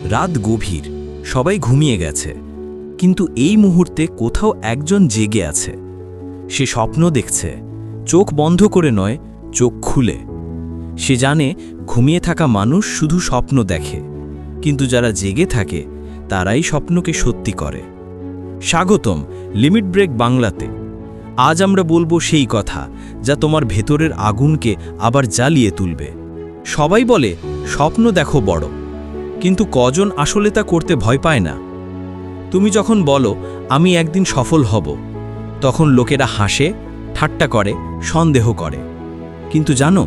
রাত গভীর, সবাই ঘুমিয়ে গেছে। কিন্তু এই মুহূর্তে কোথাও একজন জেগে আছে। সে স্বপ্ন দেখছে, চোখ বন্ধ করে নয়, চোখ খুলে। সে জানে ঘুমিয়ে থাকা মানুষ শুধু স্বপ্ন দেখে, কিন্তু যারা জেগে থাকে, তারাই স্বপ্নকে সত্যি করে। স্বাগতম লিমিট ব্রেক বাংলাতে। আজ আমরা বলব সেই কথা, যা তোমার ভেতরের আগুনকে আবার জ্বালিয়ে তুলবে। সবাই বলে, স্বপ্ন দেখো বড়। কিন্তু কজন আসলে তা করতে ভয় পায় না। তুমি যখন বলো, আমি একদিন সফল হব, তখন লোকেরা হাসে, ঠাট্টা করে, সন্দেহ করে। কিন্তু জানো,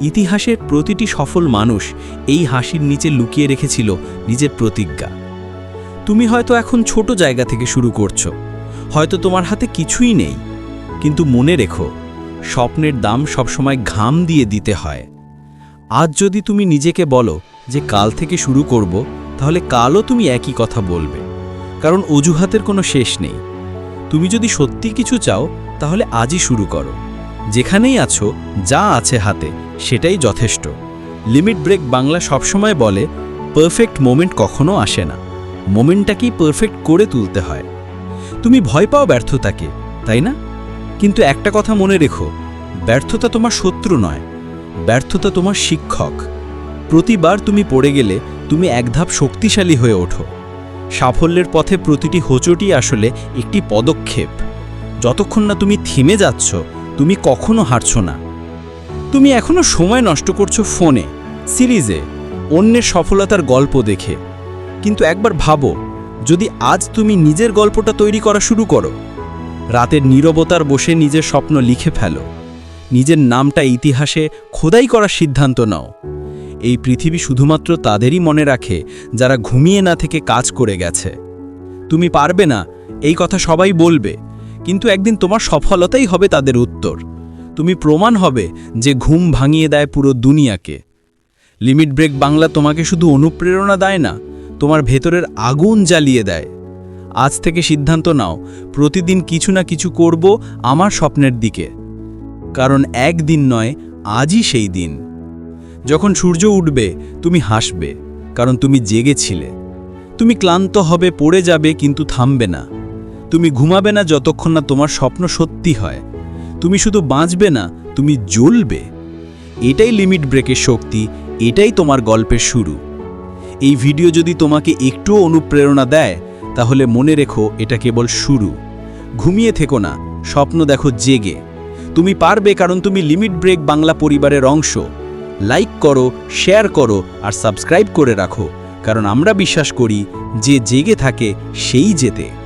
ইতিহাসের প্রতিটি সফল মানুষ এই হাসির নিচে লুকিয়ে রেখেছিল নিজের প্রতিজ্ঞা। তুমি হয়তো এখন ছোট জায়গা থেকে শুরু করছ, হয়তো তোমার হাতে কিছুই নেই। কিন্তু মনে রেখো, স্বপ্নের দাম সবসময় ঘাম দিয়ে দিতে হয়। আজ যদি তুমি নিজেকে বলো যে কাল থেকে শুরু করব, তাহলে কালও তুমি একই কথা বলবে। কারণ অজুহাতের কোনো শেষ নেই। তুমি যদি সত্যি কিছু চাও, তাহলে আজই শুরু করো। যেখানেই আছো, যা আছে হাতে, সেটাই যথেষ্ট। লিমিট ব্রেক বাংলা সবসময় বলে, পারফেক্ট মোমেন্ট কখনো আসে না। মোমেন্টটাকেই পারফেক্ট করে তুলতে হয়। তুমি ভয় পাও ব্যর্থতাকে, তাই না? কিন্তু একটা কথা মনে রেখো, ব্যর্থতা তোমার শত্রু নয়। ব্যর্থতা তোমার শিক্ষক। প্রতিবার তুমি পড়ে গেলে তুমি এক ধাপ শক্তিশালী হয়ে ওঠো। সাফল্যের পথে প্রতিটি হোঁচটই আসলে একটি পদক্ষেপ। যতক্ষণ না তুমি থেমে যাচ্ছ, তুমি কখনো হারছ না। তুমি এখনও সময় নষ্ট করছ ফোনে, সিরিজে, অন্যের সফলতার গল্প দেখে। কিন্তু একবার ভাবো, যদি আজ তুমি নিজের গল্পটা তৈরি করা শুরু করো, রাতের নীরবতার বসে নিজের স্বপ্ন লিখে ফেলো, নিজের নামটা ইতিহাসে খোদাই করার সিদ্ধান্ত নাও। এই পৃথিবী শুধুমাত্র তাদেরই মনে রাখে, যারা ঘুমিয়ে না থেকে কাজ করে গেছে। তুমি পারবে না, এই কথা সবাই বলবে, কিন্তু একদিন তোমার সফলতাই হবে তাদের উত্তর। তুমি প্রমাণ হবে যে ঘুম ভাঙিয়ে দেয় পুরো দুনিয়াকে। লিমিট ব্রেক বাংলা তোমাকে শুধু অনুপ্রেরণা দেয় না, তোমার ভেতরের আগুন জ্বালিয়ে দেয়। আজ থেকে সিদ্ধান্ত নাও, প্রতিদিন কিছু না কিছু করব আমার স্বপ্নের দিকে। কারণ একদিন নয়, আজই সেই দিন। যখন সূর্য উঠবে, তুমি হাসবে, কারণ তুমি জেগেছিলে। তুমি ক্লান্ত হবে, পড়ে যাবে, কিন্তু থামবে না। তুমি ঘুমাবে না যতক্ষণ না তোমার স্বপ্ন সত্যি হয়। তুমি শুধু বাঁচবে না, তুমি জ্বলবে। এটাই লিমিট ব্রেকের শক্তি, এটাই তোমার গল্পের শুরু। এই ভিডিও যদি তোমাকে একটুও অনুপ্রেরণা দেয়, তাহলে মনে রেখো, এটা কেবল শুরু। ঘুমিয়ে থেকো না, স্বপ্ন দেখো জেগে। তুমি পারবে কারণ তুমি লিমিট ব্রেক বাংলা পরিবারের অংশ। লাইক করো, শেয়ার করো আর সাবস্ক্রাইব করে রাখো। কারণ আমরা বিশ্বাস করি, যে জেগে থাকে, সেই জেতে।